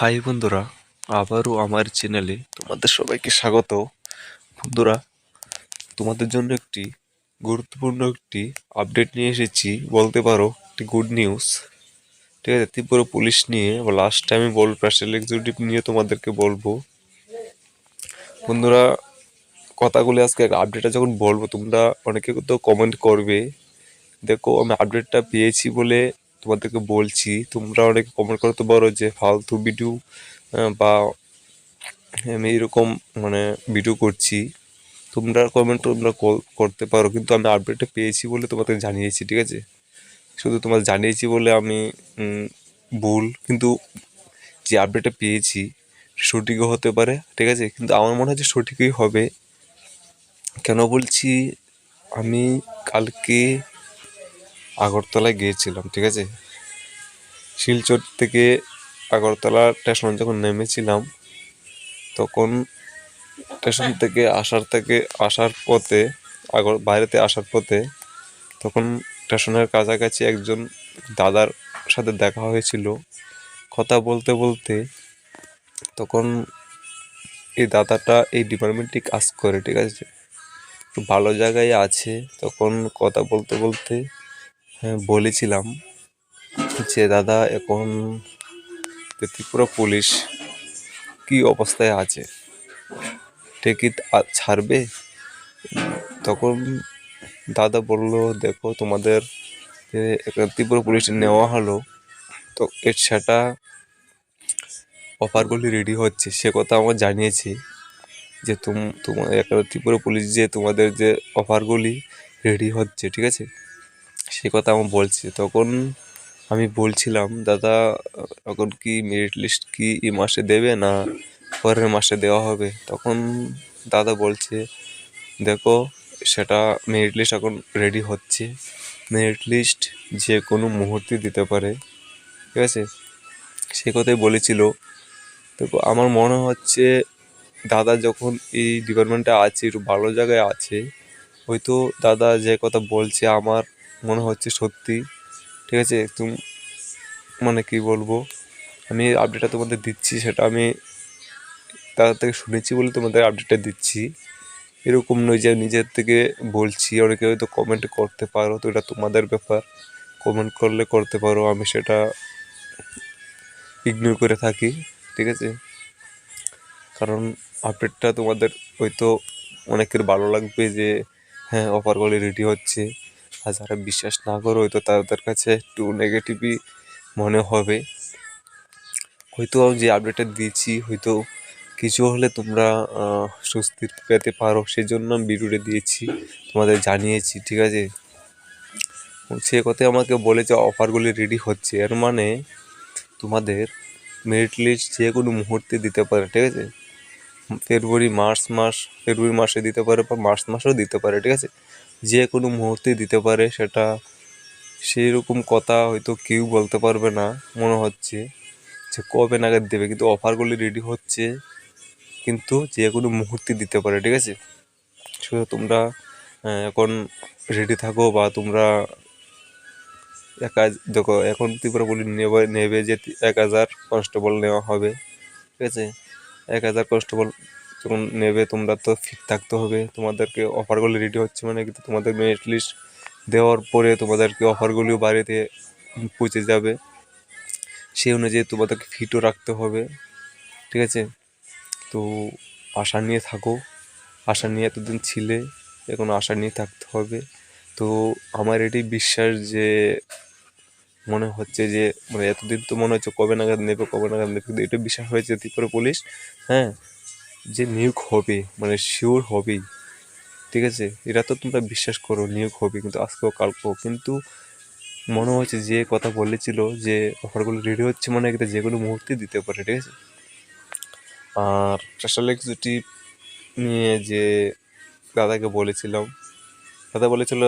High বন্ধুরা, আবারও আমার চ্যানেলে তোমাদের সবাইকে স্বাগত। বন্ধুরা, তোমাদের জন্য একটি গুরুত্বপূর্ণ একটি আপডেট নিয়ে এসেছি। বলতে পারো, একটি গুড নিউজ ঠিক আছে ত্রিপুরা পুলিশ নিয়ে লাস্ট টাইমে বলব স্পেশাল এক্সিকিউটিভ নিয়ে তোমাদেরকে বলব। বন্ধুরা, কথাগুলি আজকে আপডেটটা যখন বলব, তোমরা অনেকে তো কমেন্ট করবে। দেখো, আমি আপডেটটা পেয়েছি বলে তোমাদেরকে বলছি, তোমরা অনেকে কমেন্ট করতে পারো যে ফালতু ভিডিও বা আমি এরকম মানে ভিডিও করছি। তোমরা কমেন্ট তোমরা কল- করতে পারো, কিন্তু আমি আপডেটটা পেয়েছি বলে তোমাদের জানিয়েছি, ঠিক আছে? শুধু তোমার জানিয়েছি বলে আমি ভুল, কিন্তু যে আপডেটটা পেয়েছি সঠিকও হতে পারে, ঠিক আছে? কিন্তু আমার মনে হয় যে সঠিকই হবে। কেন বলছি, আমি কালকে আগরতলায় গিয়েছিলাম, ঠিক আছে? শিলচর থেকে আগরতলা স্টেশন যখন নেমেছিলাম, তখন স্টেশন থেকে আসার থেকে, আসার পথে, আগর, বাইরেতে আসার পথে, তখন স্টেশনের কাছাকাছি একজন দাদার সাথে দেখা হয়েছিল। কথা বলতে বলতে তখন এই দাদাটা এই ডিপার্টমেন্টে কাজ করে, ঠিক আছে? একটু ভালো জায়গায় আছে, তখন কথা বলতে বলতে বলেছিলাম যে, দাদা, এখন ত্রিপুরা পুলিশ কি অবস্থায় আছে? টিকিট ছাড়বে? তখন দাদা বলল, দেখো, তোমাদের ত্রিপুরা পুলিশ নেওয়া হলো, তো এর সেটা অফারগুলি রেডি হচ্ছে। সে কথা আমার জানিয়েছি যে, তুম তোমার ত্রিপুরা পুলিশ যে, তোমাদের যে, অফারগুলি রেডি হচ্ছে, ঠিক আছে? সে কথা আমার বলছে। তখন আমি বলছিলাম, দাদা এখন কি মেরিট লিস্ট কি এই মাসে দেবে না পরের মাসে দেওয়া হবে? তখন দাদা বলছে, দেখো, সেটা মেরিট লিস্ট এখন রেডি হচ্ছে। মেরিট লিস্ট যে কোনো মুহূর্তে দিতে পারে। ঠিক আছে? সে কথাই বলেছিল। দেখো, আমার মনে হচ্ছে দাদা যখন এই ডিপার্টমেন্টে আছে, একটু ভালো জায়গায় আছে, হয়তো দাদা যে কথা বলছে, আমার মনে হচ্ছে সত্যি। ঠিক আছে? তুমি মানে কি বলব? আমি আপডেটটা তোমাদের দিচ্ছি, সেটা আমি দাদার থেকে শুনেছি বলে তোমাদের আপডেটটা দিচ্ছি। এরকম নয় যে নিজের থেকে বলছি, অনেকে হয়তো কমেন্ট করতে পারো, তো এটা তোমাদের ব্যাপার। কমেন্ট করলে করতে পারো, আমি সেটা ইগনোর করে থাকি, ঠিক আছে? কারণ আপডেটটা তোমাদের হয়তো অনেকের ভালো লাগবে যে হ্যাঁ অফার অফারগুলি রেডি হচ্ছে। আর যারা বিশ্বাস না করো, হয়তো তাদের কাছে একটু নেগেটিভই মনে হবে। হয়তো যে আপডেটটা দিয়েছি, হয়তো কিছু হলে তোমরা স্বস্তি পেতে পারো। সেজন্য আমি ভিডিওটা দিয়েছি, তোমাদের জানিয়েছি, ঠিক আছে? সে কথাই আমাকে বলে যে অফারগুলি রেডি হচ্ছে। এর মানে তোমাদের মেরিট লিস্ট যে কোনো মুহূর্তে দিতে পারে, ঠিক আছে? ফেব্রুয়ারি, মার্চ মাস, ফেব্রুয়ারি মাসে দিতে পারে বা মার্চ মাসেও দিতে পারে, ঠিক আছে? যে কোনো মুহূর্তে দিতে পারে সেটা। সেই রকম কথা হয়তো কেউ বলতে পারবে না, মনে হচ্ছে যে কবে নাগাদ দেবে, কিন্তু অফারগুলি রেডি হচ্ছে, কিন্তু যে কোনো মুহূর্তে দিতে পারে, ঠিক আছে? শুধু তোমরা এখন রেডি থাকো বা তোমরা একা, দেখো, এখন ত্রিপুরা পুলিশ নেবে নেবে যে এক হাজার কনস্টেবল নেওয়া হবে, ঠিক আছে? এক হাজার কনস্টেবল যখন নেবে, তোমরা তো ফিট থাকতে হবে। তোমাদেরকে অফারগুলি রেডি হচ্ছে মানে কিন্তু তোমাদের মেরিট লিস্ট দেওয়ার পরে তোমাদেরকে অফারগুলিও বাড়িতে পৌঁছে যাবে। সেই অনুযায়ী তোমাদেরকে ফিটও রাখতে হবে, ঠিক আছে? তো আশা নিয়ে থাকো, আশা নিয়ে এতদিন ছিলে, এখন আশা নিয়ে থাকতে হবে। তো আমার এটাই বিশ্বাস যে মনে হচ্ছে যে মানে এতদিন তো মনে হচ্ছে কবে নাগাদ নেবে, কবে নাগাদ নেবে, কিন্তু এটা বিশ্বাস হয়েছে ত্রিপুরা পুলিশ হ্যাঁ যে নিয়োগ হবে মানে শিওর হবেই, ঠিক আছে? এটা তো তোমরা বিশ্বাস করো, নিয়োগ হবে, কিন্তু আজকেও, কালকেও, কিন্তু মনে হচ্ছে যে কথা বলেছিল যে অফারগুলো রেডি হচ্ছে মানে এটা যে কোনো মুহূর্তে দিতে পারে, ঠিক আছে? আর স্পেশাল এক্সিকিউটিভ নিয়ে যে দাদাকে বলেছিলাম, দাদা বলেছিল,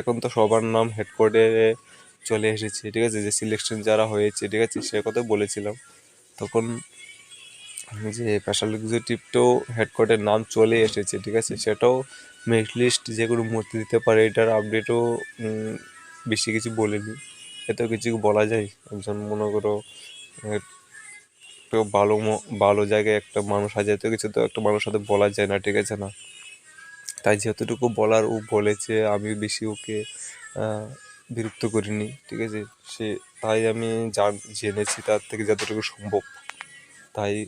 এখন তো সবার নাম হেডকোয়ার্টারে চলে এসেছে, ঠিক আছে? যে সিলেকশন যারা হয়েছে, ঠিক আছে? সে কথা বলেছিলাম। তখন যে স্পেশাল এক্সিকিউটিভটাও হেডকোয়ার্টার নাম চলে এসেছে, ঠিক আছে? সেটাও মেরিট লিস্ট যে কোনো মুহূর্তে দিতে পারে, এটার আপডেটও বেশি কিছু বলেনি। এত কিছু বলা যায়? একজন মনে করো একটা ভালো ভালো জায়গায় একটা মানুষ আছে, এত কিছু তো একটা মানুষ সাথে বলা যায় না, ঠিক আছে না? তাই যতটুকু বলার ও বলেছে আমি বেশি ওকে বিরক্ত করিনি, ঠিক আছে? সে, তাই আমি যা জেনেছি তার থেকে যতটুকু সম্ভব তাই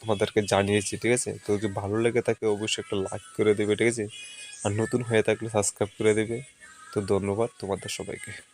তোমাদেরকে জানিয়েছি, ঠিক আছে? তো যদি ভালো লেগে থাকে অবশ্যই একটা লাইক করে দেবে, ঠিক আছে? আর নতুন হয়ে থাকলে সাবস্ক্রাইব করে দেবে। তো ধন্যবাদ তোমাদের সবাইকে।